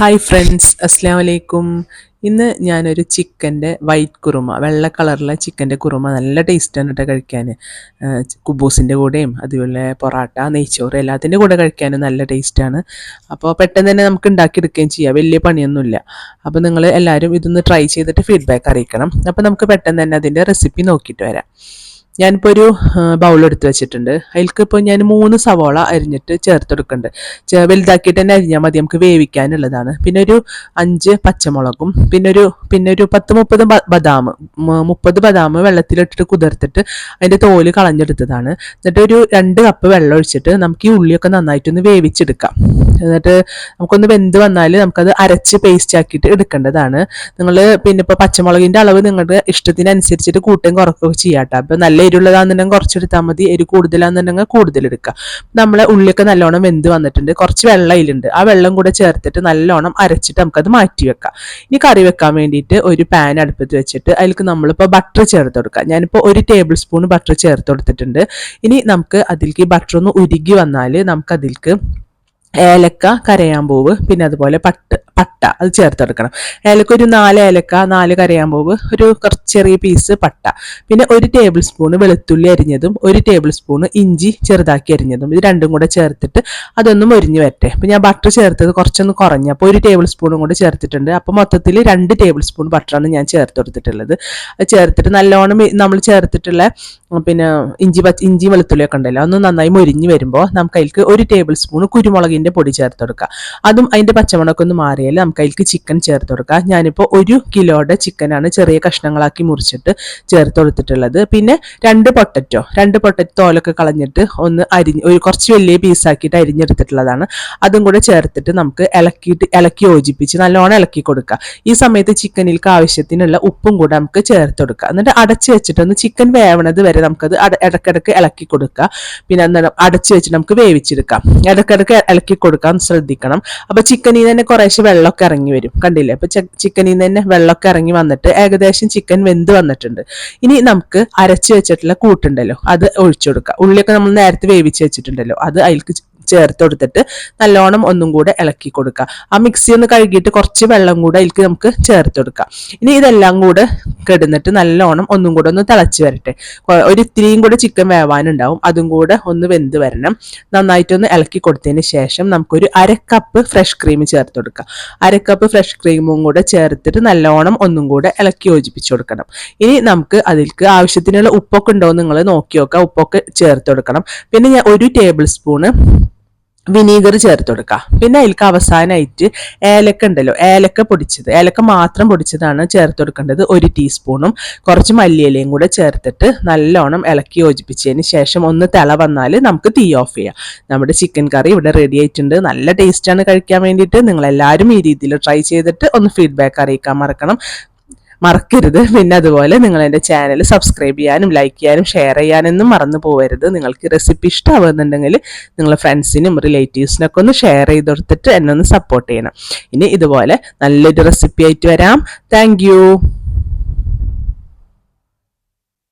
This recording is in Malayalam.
ഹായ് ഫ്രണ്ട്സ് അസ്സാം വലൈക്കും ഇന്ന് ഞാനൊരു ചിക്കന്റെ വൈറ്റ് കുറുമ വെള്ള കളറിലെ ചിക്കന്റെ കുറുമ നല്ല ടേസ്റ്റാണ് കേട്ടോ കഴിക്കാൻ കുബൂസിന്റെ കൂടെയും അതുപോലെ പൊറാട്ട നെയ്ച്ചോറ് എല്ലാത്തിന്റെ കൂടെ കഴിക്കാനും നല്ല ടേസ്റ്റാണ് അപ്പോൾ പെട്ടെന്ന് തന്നെ നമുക്ക് ഉണ്ടാക്കിയെടുക്കുകയും ചെയ്യാം. വലിയ പണിയൊന്നുമില്ല. അപ്പോൾ നിങ്ങൾ എല്ലാവരും ഇതൊന്ന് ട്രൈ ചെയ്തിട്ട് ഫീഡ്ബാക്ക് അറിയിക്കണം. അപ്പോൾ നമുക്ക് പെട്ടെന്ന് തന്നെ അതിന്റെ റെസിപ്പി നോക്കിയിട്ട് വരാം. ഞാനിപ്പോൾ ഒരു ബൗൾ എടുത്ത് വെച്ചിട്ടുണ്ട്. അതിൽക്ക് ഇപ്പോൾ ഞാൻ മൂന്ന് സവോള അരിഞ്ഞിട്ട് ചേർത്തെടുക്കുന്നുണ്ട് വലുതാക്കിയിട്ട് തന്നെ അരിഞ്ഞാൽ മതി. നമുക്ക് വേവിക്കാനുള്ളതാണ്. പിന്നെ ഒരു അഞ്ച് പച്ചമുളകും പിന്നെ ഒരു പിന്നെ ഒരു പത്ത് മുപ്പത് ബദാം മുപ്പത് ബദാം വെള്ളത്തിലിട്ടിട്ട് കുതിർത്തിട്ട് അതിന്റെ തോൽ കളഞ്ഞെടുത്തതാണ്. എന്നിട്ട് ഒരു രണ്ട് കപ്പ് വെള്ളം ഒഴിച്ചിട്ട് നമുക്ക് ഈ ഉള്ളിയൊക്കെ നന്നായിട്ടൊന്ന് വേവിച്ചെടുക്കാം. എന്നിട്ട് നമുക്കൊന്ന് വെന്ത് വന്നാൽ നമുക്കത് അരച്ച് പേസ്റ്റ് ആക്കിയിട്ട് എടുക്കേണ്ടതാണ്. നിങ്ങൾ പിന്നെ ഇപ്പോൾ പച്ചമുളകിന്റെ അളവ് നിങ്ങളുടെ ഇഷ്ടത്തിനനുസരിച്ചിട്ട് കൂട്ടുകയും കുറക്കുകയൊക്കെ ചെയ്യാട്ടോ. അപ്പോൾ നല്ല എരിവുള്ളതാണെന്നുണ്ടെങ്കിൽ കുറച്ചെടുത്താൽ മതി. എരി കൂടുതലാണെന്നുണ്ടെങ്കിൽ കൂടുതൽ എടുക്കുക നമ്മളെ ഉള്ളിയൊക്കെ നല്ലോണം വെന്ത് വന്നിട്ടുണ്ട്. കുറച്ച് വെള്ളം അതിലുണ്ട്. ആ വെള്ളം കൂടെ ചേർത്തിട്ട് നല്ലോണം അരച്ചിട്ട് നമുക്കത് മാറ്റി വെക്കാം. ഇനി കറി വെക്കാൻ വേണ്ടിയിട്ട് ഒരു പാൻ അടുപ്പത്ത് വെച്ചിട്ട് അതിലേക്ക് നമ്മളിപ്പോൾ ബട്ടർ ചേർത്ത് കൊടുക്കാം ഞാനിപ്പോൾ ഒരു ടേബിൾ സ്പൂൺ ബട്ടർ ചേർത്ത് കൊടുത്തിട്ടുണ്ട്. ഇനി നമുക്ക് അതിലേക്ക് ബട്ടർ ഒന്ന് ഉരുകി വന്നാൽ നമുക്ക് അതിലേക്ക് ഏലക്ക കരയാമ്പൂവ് പിന്നെ അതുപോലെ പട്ട് പട്ട അത് ചേർത്തെടുക്കണം. ഏലക്ക ഒരു നാല് ഏലക്ക നാല് കരയാമ്പൂവ് ഒരു കുറച്ച് ചെറിയ പീസ് പട്ട. പിന്നെ ഒരു ടേബിൾ സ്പൂൺ വെളുത്തുള്ളി അരിഞ്ഞതും ഒരു ടേബിൾ സ്പൂൺ ഇഞ്ചി ചെറുതാക്കി അരിഞ്ഞതും. ഇത് രണ്ടും കൂടെ ചേർത്തിട്ട് അതൊന്ന് മൊരിഞ്ഞ് വരട്ടെ. അപ്പം ഞാൻ ബട്ടർ ചേർത്തത് കുറച്ചൊന്ന് കുറഞ്ഞു അപ്പോൾ ഒരു ടേബിൾ സ്പൂണും കൂടെ ചേർത്തിട്ടുണ്ട്. അപ്പോൾ മൊത്തത്തിൽ രണ്ട് ടേബിൾ സ്പൂൺ ബട്ടറാണ് ഞാൻ ചേർത്ത് കൊടുത്തിട്ടുള്ളത്. ചേർത്തിട്ട് നല്ലോണം നമ്മൾ ചേർത്തിട്ടുള്ള പിന്നെ ഇഞ്ചി ഇഞ്ചി വെളുത്തുള്ളി ഒക്കെ ഉണ്ടല്ലോ ഒന്ന് നന്നായി മൊരിഞ്ഞ് വരുമ്പോൾ നമുക്ക് അതിലേക്ക് ഒരു ടേബിൾ സ്പൂൺ കുരുമുളകിന്റെ പൊടി ചേർത്ത് കൊടുക്കുക അതും അതിന്റെ പച്ചമുളകൊക്കെ ഒന്ന് മാറിയാൽ നമുക്ക് അതിലേക്ക് ചിക്കൻ ചേർത്ത് കൊടുക്കാം. ഞാനിപ്പോൾ ഒരു കിലോയുടെ ചിക്കനാണ് ചെറിയ കഷ്ണങ്ങളാക്കി മുറിച്ചിട്ട് ചേർത്ത് കൊടുത്തിട്ടുള്ളത്. പിന്നെ രണ്ട് പൊട്ടറ്റോ രണ്ട് പൊട്ടറ്റോ തോലൊക്കെ കളഞ്ഞിട്ട് ഒന്ന് അരിഞ്ഞ് ഒരു കുറച്ച് വലിയ പീസാക്കിയിട്ട് അരിഞ്ഞെടുത്തിട്ടുള്ളതാണ്. അതും കൂടെ ചേർത്തിട്ട് നമുക്ക് ഇളക്കിയിട്ട് ഇളക്കി യോജിപ്പിച്ച് നല്ലോണം ഇളക്കി കൊടുക്കുക ഈ സമയത്ത് ചിക്കനിലേക്ക് ആവശ്യത്തിനുള്ള ഉപ്പും കൂടെ നമുക്ക് ചേർത്ത് കൊടുക്കുക എന്നിട്ട് അടച്ച് വെച്ചിട്ടൊന്ന് ചിക്കൻ വേവണത് വരെ നമുക്കത് ഇടക്കിടക്ക് ഇളക്കി കൊടുക്കുക പിന്നെ എന്താണ് അടച്ച് വെച്ചിട്ട് നമുക്ക് വേവിച്ചെടുക്കാം. ഇടക്കിടക്ക് ഇളക്കി കൊടുക്കാൻ ശ്രദ്ധിക്കണം. അപ്പോൾ ചിക്കനിൽ തന്നെ കുറേശ്ശെ വെള്ളമൊക്കെ ഇറങ്ങി വരും. കണ്ടില്ലേ? അപ്പൊ ചിക്കനിൽ നിന്ന് തന്നെ വെള്ളമൊക്കെ ഇറങ്ങി വന്നിട്ട് ഏകദേശം ചിക്കൻ വെന്ത് വന്നിട്ടുണ്ട്. ഇനി നമുക്ക് അരച്ച് വെച്ചിട്ടുള്ള കൂട്ടുണ്ടല്ലോ അത് ഒഴിച്ചു കൊടുക്കുക ഉള്ളിയൊക്കെ നമ്മൾ നേരത്തെ വേവിച്ച് വെച്ചിട്ടുണ്ടല്ലോ അത് അതിലേക്ക് ചേർത്ത് കൊടുത്തിട്ട് നല്ലോണം ഒന്നും കൂടെ ഇളക്കി കൊടുക്കുക ആ മിക്സി ഒന്ന് കഴുകിയിട്ട് കുറച്ച് വെള്ളം കൂടെ അതിലേക്ക് നമുക്ക് ചേർത്ത് കൊടുക്കുക ഇനി ഇതെല്ലാം കൂടെ കിടന്നിട്ട് നല്ലോണം ഒന്നും കൂടെ ഒന്ന് തിളച്ച് വരട്ടെ. ഒരു ഇത്തിരിയും കൂടെ ചിക്കൻ വേവാനുണ്ടാവും. അതും കൂടെ ഒന്ന് വെന്ത് വരണം. നന്നായിട്ടൊന്ന് ഇളക്കി കൊടുത്തതിന് ശേഷം നമുക്കൊരു അരക്കപ്പ് കപ്പ് ഫ്രഷ് ക്രീം ചേർത്ത് കൊടുക്കാം. അരക്കപ്പ് കപ്പ് ഫ്രഷ് ക്രീമും കൂടെ ചേർത്തിട്ട് നല്ലോണം ഒന്നും കൂടെ ഇളക്കി യോജിപ്പിച്ചു കൊടുക്കണം. ഇനി നമുക്ക് അതിൽക്ക് ആവശ്യത്തിനുള്ള ഉപ്പൊക്കെ ഉണ്ടോ നിങ്ങൾ നോക്കി നോക്കുക ഉപ്പൊക്കെ ചേർത്ത് കൊടുക്കണം. പിന്നെ ഞാൻ ഒരു ടേബിൾ സ്പൂണ് വിനീഗർ ചേർത്ത് കൊടുക്കുക പിന്നെ അതിൽക്ക് അവസാനമായിട്ട് ഏലക്ക ഉണ്ടല്ലോ ഏലക്ക പൊടിച്ചത്. ഏലക്ക മാത്രം പൊടിച്ചതാണ് ചേർത്ത് കൊടുക്കേണ്ടത് ഒരു ടീസ്പൂണും. കുറച്ച് മല്ലിയിലയും കൂടെ ചേർത്തിട്ട് നല്ലോണം ഇളക്കി യോജിപ്പിച്ചതിന് ശേഷം ഒന്ന് തിള വന്നാൽ നമുക്ക് തീ ഓഫ് ചെയ്യാം. നമ്മുടെ ചിക്കൻ കറി ഇവിടെ റെഡി ആയിട്ടുണ്ട്. നല്ല ടേസ്റ്റാണ് കഴിക്കാൻ വേണ്ടിയിട്ട്. നിങ്ങളെല്ലാവരും ഈ രീതിയിൽ ട്രൈ ചെയ്തിട്ട് ഒന്ന് ഫീഡ്ബാക്ക് അറിയിക്കാൻ മറക്കണം. മറക്കരുത്. പിന്നെ അതുപോലെ നിങ്ങൾ എന്റെ ചാനൽ സബ്സ്ക്രൈബ് ചെയ്യാനും ലൈക്ക് ചെയ്യാനും ഷെയർ ചെയ്യാനൊന്നും മറന്നു പോകരുത് നിങ്ങൾക്ക് റെസിപ്പി ഇഷ്ടമാവുന്നുണ്ടെങ്കിൽ നിങ്ങളെ ഫ്രണ്ട്സിനും റിലേറ്റീവ്സിനൊക്കെ ഒന്ന് ഷെയർ ചെയ്ത് കൊടുത്തിട്ട് എന്നെ ഒന്ന് സപ്പോർട്ട് ചെയ്യണം. ഇനി ഇതുപോലെ നല്ലൊരു റെസിപ്പി ആയിട്ട് വരാം. താങ്ക്